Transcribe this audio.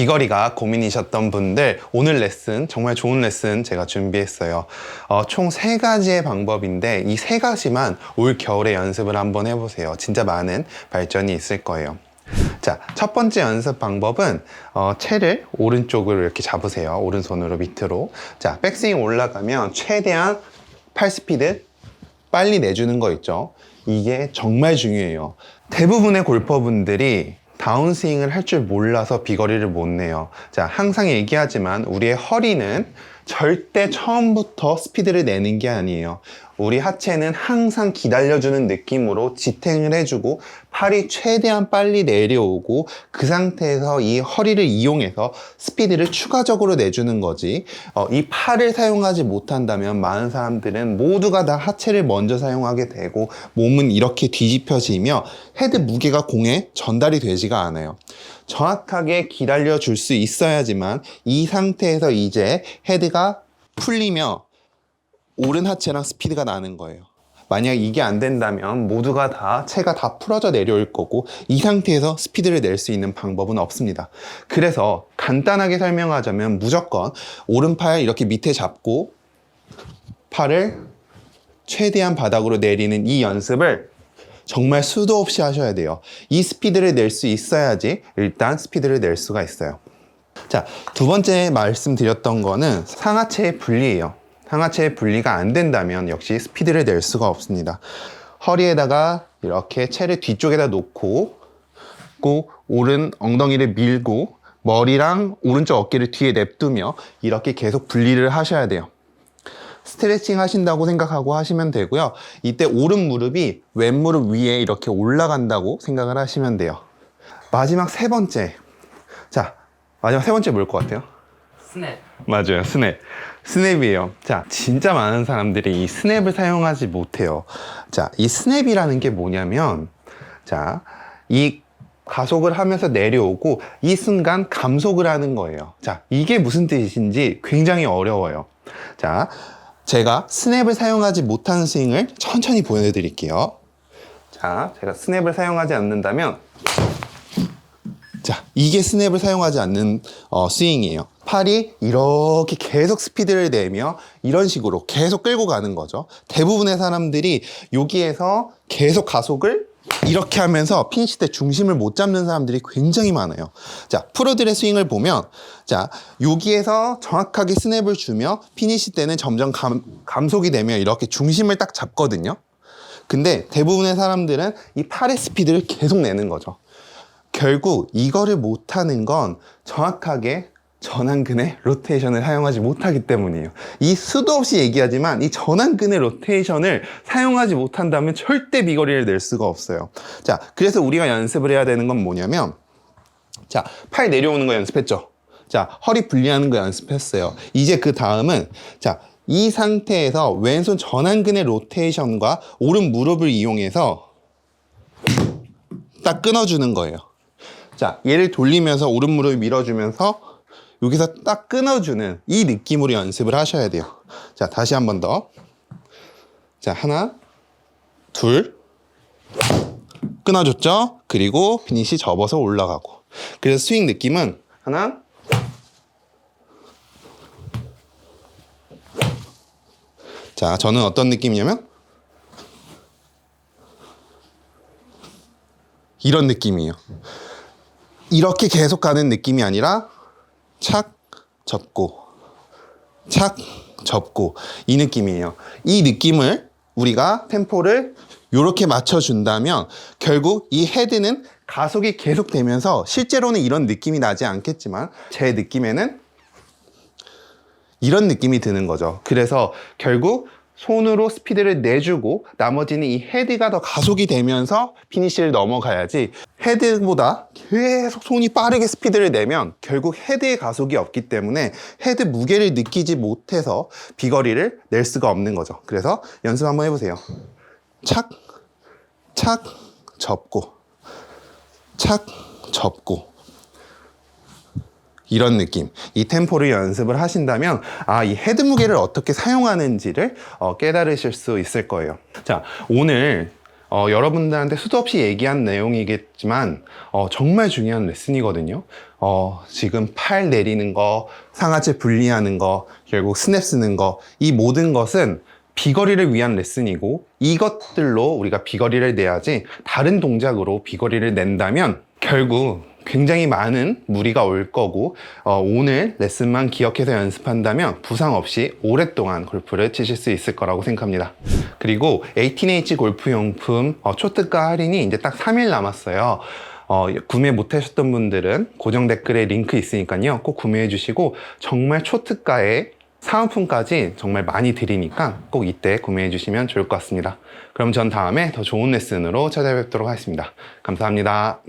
비거리가 고민이셨던 분들 오늘 레슨 정말 좋은 레슨 제가 준비했어요. 어, 총 세 가지의 방법인데 이 세 가지만 올 겨울에 연습을 한번 해보세요. 진짜 많은 발전이 있을 거예요. 자, 첫 번째 연습 방법은 어, 채를 오른쪽으로 이렇게 잡으세요. 오른손으로 밑으로. 자, 백스윙 올라가면 최대한 팔 스피드 빨리 내주는 거 있죠. 이게 정말 중요해요. 대부분의 골퍼분들이 다운스윙을 할 줄 몰라서 비거리를 못 내요. 자, 항상 얘기하지만 우리의 허리는 절대 처음부터 스피드를 내는 게 아니에요. 우리 하체는 항상 기다려주는 느낌으로 지탱을 해주고 팔이 최대한 빨리 내려오고 그 상태에서 이 허리를 이용해서 스피드를 추가적으로 내주는 거지. 어, 이 팔을 사용하지 못한다면 많은 사람들은 모두가 다 하체를 먼저 사용하게 되고 몸은 이렇게 뒤집혀지며 헤드 무게가 공에 전달이 되지가 않아요. 정확하게 기다려 줄 수 있어야지만 이 상태에서 이제 헤드가 풀리며 오른 하체랑 스피드가 나는 거예요. 만약 이게 안 된다면 모두가 다 체가 다 풀어져 내려올 거고 이 상태에서 스피드를 낼 수 있는 방법은 없습니다. 그래서 간단하게 설명하자면 무조건 오른팔 이렇게 밑에 잡고 팔을 최대한 바닥으로 내리는 이 연습을 정말 수도 없이 하셔야 돼요. 이 스피드를 낼 수 있어야지 일단 스피드를 낼 수가 있어요. 자, 두 번째 말씀드렸던 거는 상하체의 분리예요. 상하체의 분리가 안 된다면 역시 스피드를 낼 수가 없습니다. 허리에다가 이렇게 채를 뒤쪽에다 놓고 고 오른 엉덩이를 밀고 머리랑 오른쪽 어깨를 뒤에 냅두며 이렇게 계속 분리를 하셔야 돼요. 스트레칭 하신다고 생각하고 하시면 되고요. 이때 오른 무릎이 왼 무릎 위에 이렇게 올라간다고 생각을 하시면 돼요. 마지막 세 번째. 자, 마지막 세 번째 뭘 것 같아요? 스냅. 맞아요. 스냅. 스냅이에요. 자, 진짜 많은 사람들이 이 스냅을 사용하지 못해요. 자, 이 스냅이라는 게 뭐냐면, 자, 이 가속을 하면서 내려오고 이 순간 감속을 하는 거예요. 자, 이게 무슨 뜻인지 굉장히 어려워요. 자, 제가 스냅을 사용하지 못하는 스윙을 천천히 보여드릴게요. 자, 제가 스냅을 사용하지 않는다면 자, 이게 스냅을 사용하지 않는 어, 스윙이에요. 팔이 이렇게 계속 스피드를 내며 이런 식으로 계속 끌고 가는 거죠. 대부분의 사람들이 여기에서 계속 가속을 이렇게 하면서 때 중심을 못 잡는 사람들이 굉장히 많아요. 자, 프로들의 스윙을 보면, 자, 여기에서 정확하게 스냅을 주며 피니시 때는 점점 감, 감속이 되며 이렇게 중심을 딱 잡거든요. 근데 대부분의 사람들은 이 팔의 스피드를 계속 내는 거죠. 결국 이거를 못하는 건 정확하게 전완근의 로테이션을 사용하지 못하기 때문이에요. 이 수도 없이 얘기하지만 이 전완근의 로테이션을 사용하지 못한다면 절대 비거리를 낼 수가 없어요. 자, 그래서 우리가 연습을 해야 되는 건 뭐냐면 자, 팔 내려오는 거 연습했죠? 자, 허리 분리하는 거 연습했어요. 이제 그 다음은 자, 이 상태에서 왼손 전완근의 로테이션과 오른 무릎을 이용해서 딱 끊어주는 거예요. 자, 얘를 돌리면서 오른 무릎 밀어주면서 여기서 딱 끊어주는 이 느낌으로 연습을 하셔야 돼요. 자, 다시 한 번 더. 자, 하나, 둘, 끊어줬죠? 그리고 피니시 접어서 올라가고. 그래서 스윙 느낌은 하나, 자, 저는 어떤 느낌이냐면 이런 느낌이에요. 이렇게 계속 가는 느낌이 아니라 착 접고 착 접고 이 느낌이에요. 이 느낌을 우리가 템포를 이렇게 맞춰준다면 결국 이 헤드는 가속이 계속되면서 실제로는 이런 느낌이 나지 않겠지만 제 느낌에는 이런 느낌이 드는 거죠. 그래서 결국 손으로 스피드를 내주고 나머지는 이 헤드가 더 가속이 되면서 피니시를 넘어가야지 헤드보다 계속 손이 빠르게 스피드를 내면 결국 헤드의 가속이 없기 때문에 헤드 무게를 느끼지 못해서 비거리를 낼 수가 없는 거죠. 그래서 연습 한번 해보세요. 착, 착, 접고, 착, 접고. 이런 느낌. 이 템포를 연습을 하신다면, 아, 이 헤드 무게를 어떻게 사용하는지를 어, 깨달으실 수 있을 거예요. 자, 오늘 어, 여러분들한테 수도 없이 얘기한 내용이겠지만 어, 정말 중요한 레슨이거든요. 어, 지금 팔 내리는 거, 상하체 분리하는 거, 결국 스냅 쓰는 거, 이 모든 것은 비거리를 위한 레슨이고 이것들로 우리가 비거리를 내야지 다른 동작으로 비거리를 낸다면 결국 굉장히 많은 무리가 올 거고 어, 오늘 레슨만 기억해서 연습한다면 부상 없이 오랫동안 골프를 치실 수 있을 거라고 생각합니다. 그리고 18H 골프용품 어, 초특가 할인이 이제 딱 3일 남았어요. 어, 구매 못 하셨던 분들은 고정 댓글에 링크 있으니까요. 꼭 구매해 주시고 정말 초특가에 사은품까지 정말 많이 드리니까 꼭 이때 구매해 주시면 좋을 것 같습니다. 그럼 전 다음에 더 좋은 레슨으로 찾아뵙도록 하겠습니다. 감사합니다.